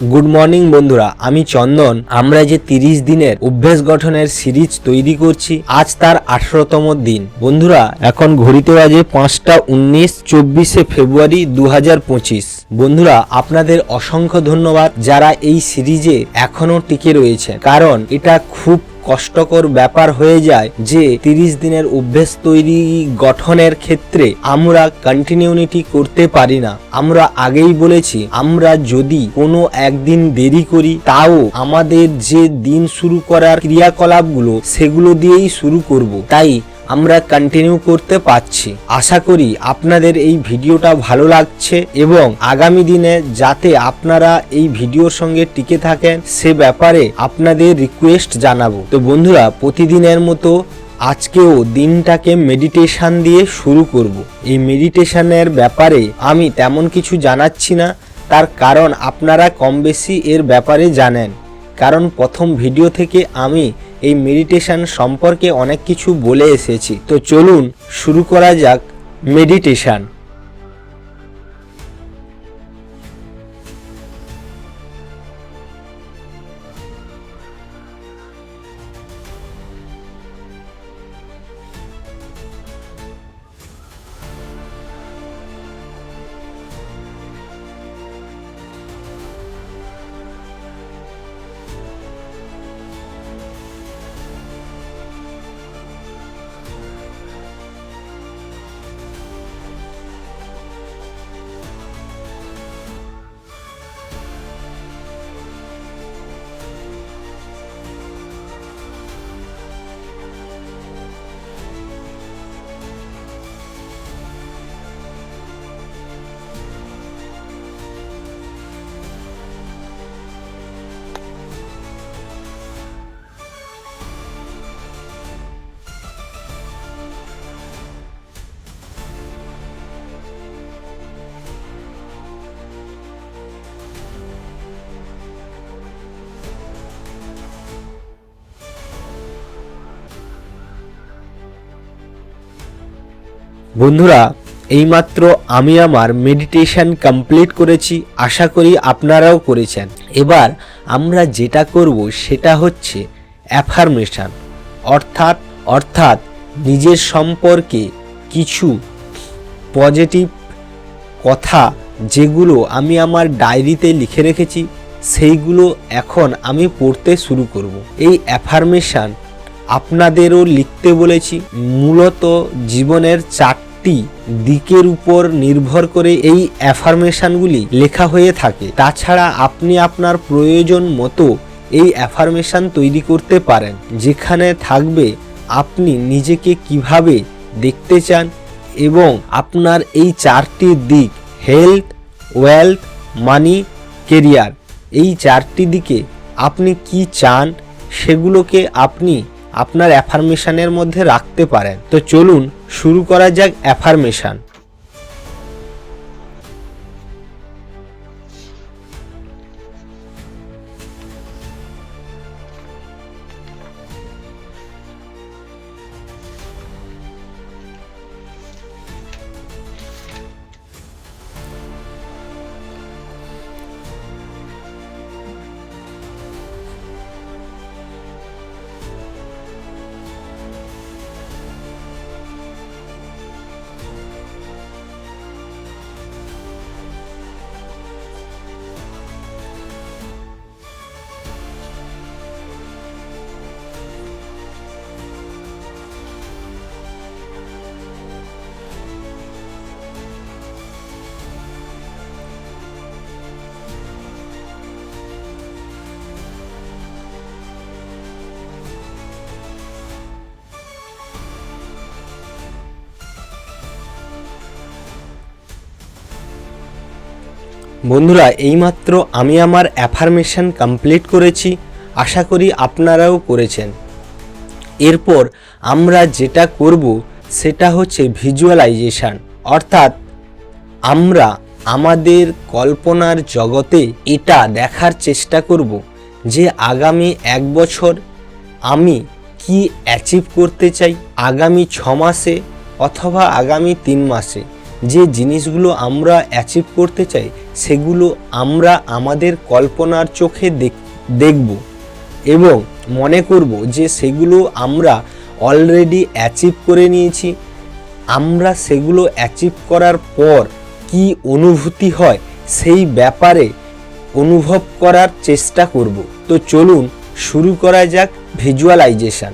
Good morning বন্ধুরা, আমি চন্দন। আমরা যে তিরিশ দিনের অভ্যেস গঠনের সিরিজ তৈরি করছি, আজ তার আঠারোতম দিন। বন্ধুরা, এখন ঘড়িতে বাজে পাঁচটা উনিশ, চব্বিশে ফেব্রুয়ারি দু বন্ধুরা, আপনাদের অসংখ্য ধন্যবাদ যারা এই সিরিজে এখনও টিকে রয়েছে কারণ এটা খুব কষ্টকর ব্যাপার হয়ে যায় যে তিরিশ দিনের অভ্যেস তৈরি গঠনের ক্ষেত্রে আমরা কন্টিনিউনিটি করতে পারি না। আমরা আগেই বলেছি, আমরা যদি কোনো একদিন দেরি করি, তাও আমাদের যে দিন শুরু করার ক্রিয়াকলাপগুলো, সেগুলো দিয়েই শুরু করব। তাই আমরা কন্টিনিউ করতে পারছি। আশা করি আপনাদের এই ভিডিওটা ভালো লাগছে এবং আগামী দিনে যাতে আপনারা এই ভিডিওর সঙ্গে টিকে থাকেন, সে ব্যাপারে আপনাদের রিকোয়েস্ট জানাব। তো বন্ধুরা, প্রতিদিনের মতো আজকেও দিনটাকে মেডিটেশন দিয়ে শুরু করব। এই মেডিটেশনের ব্যাপারে আমি তেমন কিছু জানাচ্ছি না। তার কারণ আপনারা কম বেশি এর ব্যাপারে জানেন। কারণ প্রথম ভিডিও থেকে আমি এই মেডিটেশন সম্পর্কে অনেক কিছু বলে এসেছি। তো চলুন শুরু করা যাক মেডিটেশন বন্ধুরা, এইমাত্র আমি আমার মেডিটেশন কমপ্লিট করেছি, আশা করি আপনারাও করেছেন। এবার আমরা যেটা করব সেটা হচ্ছে অ্যাফার্মেশন অর্থাৎ অর্থাৎ নিজের সম্পর্কে কিছু পজিটিভ কথা যেগুলো আমি আমার ডায়েরিতে লিখে রেখেছি, সেইগুলো এখন আমি পড়তে শুরু করব। এই অ্যাফার্মেশন আপনাদেরও লিখতে বলেছি, মূলত জীবনের চারটি দিকের উপর নির্ভর করে এই অ্যাফার্মেশনগুলি লেখা হয়ে থাকে। তাছাড়া আপনি আপনার প্রয়োজন মতো এই অ্যাফার্মেশন তৈরি করতে পারেন, যেখানে থাকবে আপনি নিজেকে কীভাবে দেখতে চান এবং আপনার এই চারটি দিক, হেলথ, ওয়েলথ, মানি, কেরিয়ার, এই চারটি দিকে আপনি কি চান, সেগুলোকে আপনি আপনার অ্যাফার্মেশনের মধ্যে রাখতে পারেন। তো চলুন শুরু করা যাক অ্যাফার্মেশন বন্ধুরা, এইমাত্র আমি আমার অ্যাফার্মেশন কমপ্লিট করেছি, আশা করি আপনারাও করেছেন। এরপর আমরা যেটা করব, সেটা হচ্ছে ভিজুয়ালাইজেশন। অর্থাৎ আমরা আমাদের কল্পনার জগতে এটা দেখার চেষ্টা করব যে আগামী এক বছর আমি কি অ্যাচিভ করতে চাই, আগামী ছ মাসে অথবা আগামী তিন মাসে। যে জিনিসগুলো আমরা অ্যাচিভ করতে চাই সেগুলো আমরা আমাদের কল্পনার চোখে দেখ- দেখব এবং মনে করব যে সেগুলো আমরা অলরেডি অ্যাচিভ করে নিয়েছি। আমরা সেগুলো অ্যাচিভ করার পর কি অনুভূতি হয় সেই ব্যাপারে অনুভব করার চেষ্টা করব। তো চলুন শুরু করা যাক ভিজুয়ালাইজেশন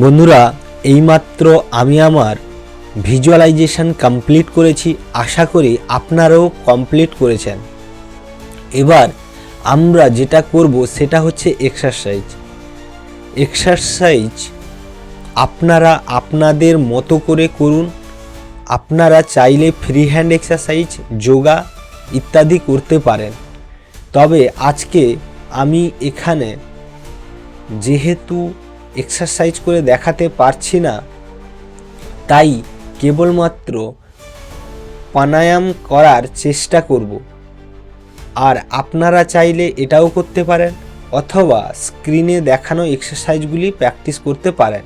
বন্ধুরা, এইমাত্র আমি আমার ভিজুয়ালাইজেশন কমপ্লিট করেছি, আশা করি আপনারাও কমপ্লিট করেছেন। এবার আমরা যেটা করব সেটা হচ্ছে এক্সারসাইজ এক্সারসাইজ আপনারা আপনাদের মতো করে করুন। আপনারা চাইলে ফ্রি হ্যান্ড এক্সারসাইজ যোগা ইত্যাদি করতে পারেন। তবে আজকে আমি এখানে যেহেতু এক্সারসাইজ করে দেখাতে পারছি না। তাই কেবলমাত্র প্রাণায়াম করার চেষ্টা করব। আর আপনারা চাইলে এটাও করতে পারেন, অথবা স্ক্রিনে দেখানো এক্সারসাইজগুলি প্র্যাকটিস করতে পারেন।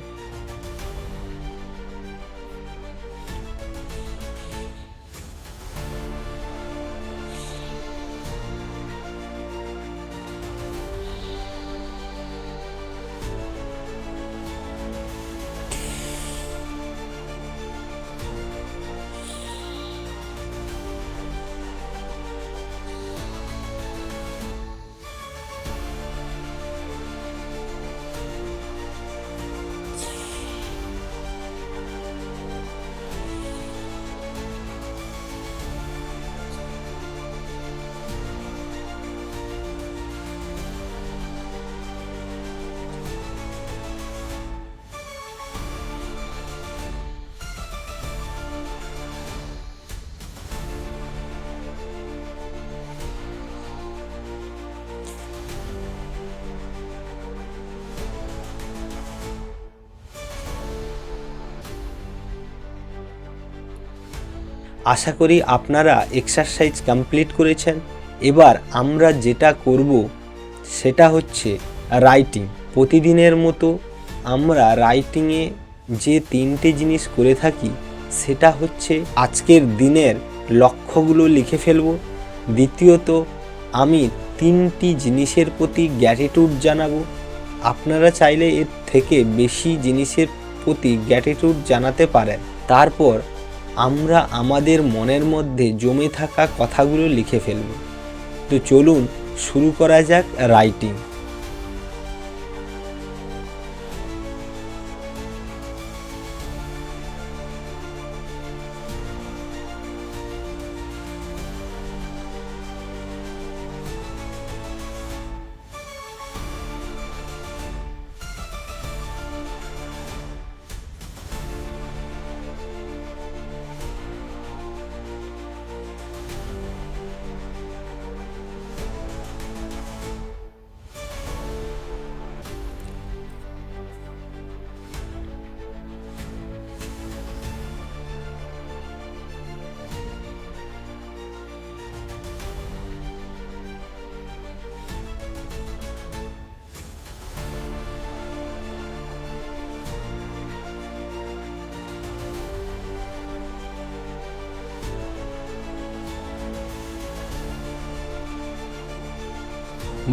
আশা করি আপনারা এক্সারসাইজ কমপ্লিট করেছেন। এবার আমরা যেটা করব, সেটা হচ্ছে রাইটিং প্রতিদিনের মতো আমরা রাইটিংয়ে যে তিনটে জিনিস করে থাকি, সেটা হচ্ছে আজকের দিনের লক্ষ্যগুলো লিখে ফেলব। দ্বিতীয়ত, আমি তিনটি জিনিসের প্রতি গ্র্যাটিটিউড জানাব। আপনারা চাইলে এর থেকে বেশি জিনিসের প্রতি গ্র্যাটিটিউড জানাতে পারেন। তারপর আমরা আমাদের মনের মধ্যে জমে থাকা কথাগুলো লিখে ফেলব। তো চলুন শুরু করা যাক রাইটিং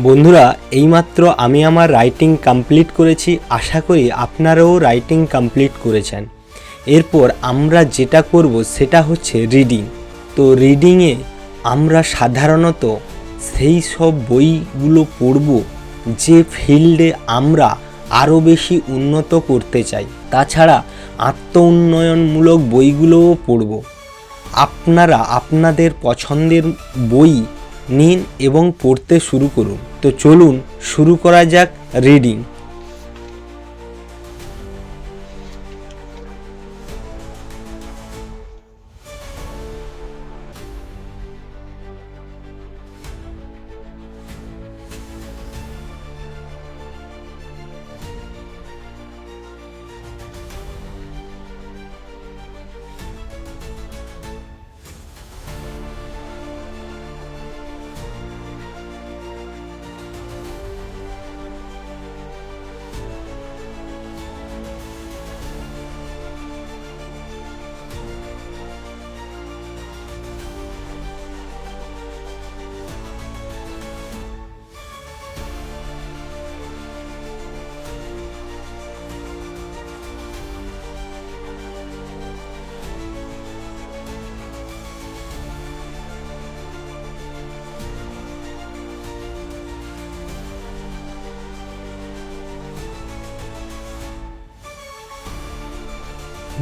বন্ধুরা, এইমাত্র আমি আমার রাইটিং কমপ্লিট করেছি, আশা করি আপনারাও রাইটিং কমপ্লিট করেছেন। এরপর আমরা যেটা করব, সেটা হচ্ছে রিডিং তো রিডিংয়ে আমরা সাধারণত সেই সব বইগুলো পড়ব, যে ফিল্ডে আমরা আরও বেশি উন্নত করতে চাই। তাছাড়া আত্ম উন্নয়নমূলক বইগুলোও পড়ব। আপনারা, আপনাদের পছন্দের বই নিন এবং পড়তে শুরু করুন। তো চলুন শুরু করা যাক রিডিং।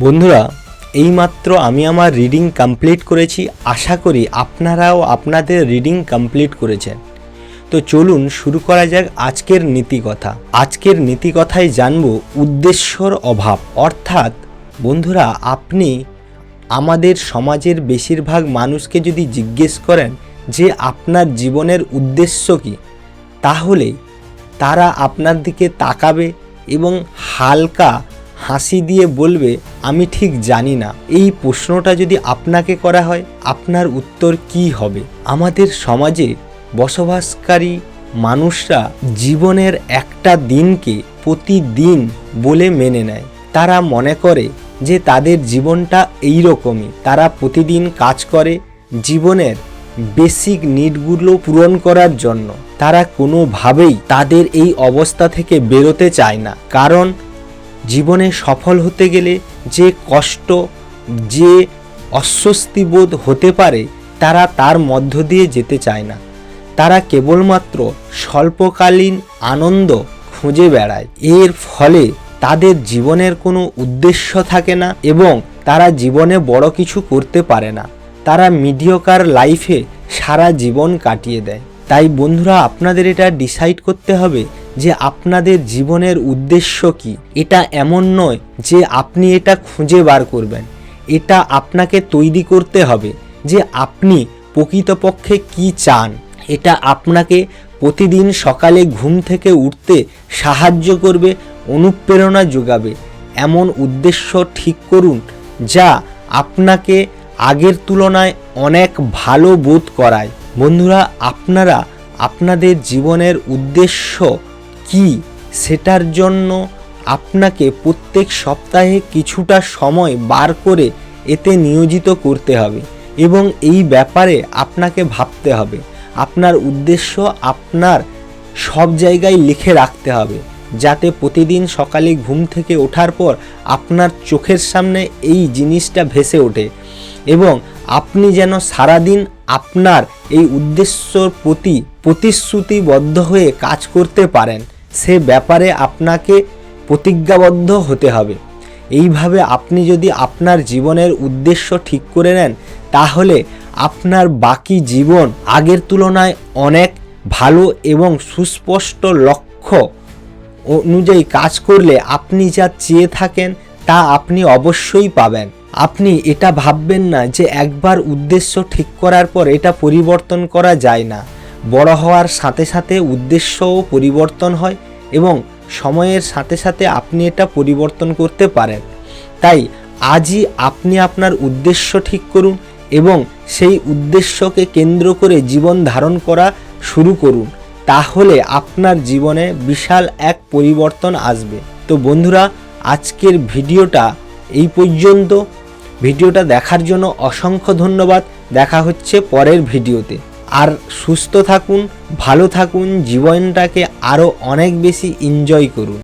বন্ধুরা, এইমাত্র আমি আমার রিডিং কমপ্লিট করেছি। আশা করি আপনারাও আপনাদের রিডিং কমপ্লিট করেছেন। তো চলুন শুরু করা যাক আজকের নীতিকথা। আজকের নীতিকথায় জানব উদ্দেশ্যর অভাব। অর্থাৎ, বন্ধুরা, আপনি আমাদের সমাজের বেশিরভাগ মানুষকে যদি জিজ্ঞেস করেন যে আপনার জীবনের উদ্দেশ্য কী, তাহলে তারা আপনার দিকে তাকাবে এবং হালকা হাসি দিয়ে বলবে, আমি ঠিক জানি না। এই প্রশ্নটা যদি আপনাকে করা হয়, আপনার উত্তর কি হবে? আমাদের সমাজে বসবাসকারী মানুষরা জীবনের একটা দিনকে প্রতিদিন বলে মেনে নেয়। তারা মনে করে যে তাদের জীবনটা এই রকমই তারা প্রতিদিন কাজ করে জীবনের বেসিক নিডগুলো পূরণ করার জন্য। তারা কোনোভাবেই তাদের এই অবস্থা থেকে বেরোতে চায় না। কারণ জীবনে সফল হতে গেলে যে কষ্ট, যে অস্বস্তি বোধ হতে পারে, তারা তার মধ্য দিয়ে যেতে চায় না। তারা কেবলমাত্র স্বল্পকালীন আনন্দ খুঁজে বেড়ায়। এর ফলে তাদের জীবনের কোনো উদ্দেশ্য থাকে না এবং তারা জীবনে বড় কিছু করতে পারে না। তারা মিডিয়কার লাইফে সারা জীবন কাটিয়ে দেয়। তাই বন্ধুরা, আপনাদের এটা ডিসাইড করতে হবে যে আপনাদের জীবনের উদ্দেশ্য কি? এটা এমন নয় যে আপনি এটা খুঁজে বার করবেন। এটা আপনাকে তৈরি করতে হবে যে আপনি প্রকৃতপক্ষে কি চান। এটা আপনাকে প্রতিদিন সকালে ঘুম থেকে উঠতে সাহায্য করবে, অনুপ্রেরণা যোগাবে। এমন উদ্দেশ্য ঠিক করুন যা আপনাকে আগের তুলনায় অনেক ভালো বোধ করায়। বন্ধুরা, আপনারা আপনাদের জীবনের উদ্দেশ্য কি? সেটার জন্য আপনাকে প্রত্যেক সপ্তাহে কিছুটা সময় বার করে এতে নিয়োজিত করতে হবে এবং এই ব্যাপারে আপনাকে ভাবতে হবে। আপনার উদ্দেশ্য আপনার সব জায়গায় লিখে রাখতে হবে যাতে প্রতিদিন সকালে ঘুম থেকে ওঠার পর আপনার চোখের সামনে এই জিনিসটা ভেসে ওঠে এবং আপনি যেন সারাদিন আপনার এই উদ্দেশ্যর প্রতি প্রতিশ্রুতিবদ্ধ হয়ে কাজ করতে পারেন, সে ব্যাপারে আপনাকে প্রতিজ্ঞাবদ্ধ হতে হবে। এইভাবে আপনি যদি আপনার জীবনের উদ্দেশ্য ঠিক করে নেন, তাহলে আপনার বাকি জীবন আগের তুলনায় অনেক ভালো এবং সুস্পষ্ট লক্ষ্য অনুযায়ী কাজ করলে আপনি যা চেয়ে থাকেন, তা আপনি অবশ্যই পাবেন। আপনি এটা ভাববেন না যে একবার উদ্দেশ্য ঠিক করার পর এটা পরিবর্তন করা যায় না। বড় হওয়ার সাথে সাথে উদ্দেশ্যও পরিবর্তন হয় এবং সময়ের সাথে সাথে আপনি এটা পরিবর্তন করতে পারেন। তাই আজই আপনি আপনার উদ্দেশ্য ঠিক করুন এবং সেই উদ্দেশ্যকে কেন্দ্র করে জীবন ধারণ করা শুরু করুন। তাহলে আপনার জীবনে বিশাল এক পরিবর্তন আসবে। তো বন্ধুরা, আজকের ভিডিওটা এই পর্যন্ত। ভিডিওটা দেখার জন্য অসংখ্য ধন্যবাদ। দেখা হচ্ছে পরের ভিডিওতে। আর সুস্থ থাকুন ভালো থাকুন জীবনটাকে আরও অনেক বেশি এনজয় করুন।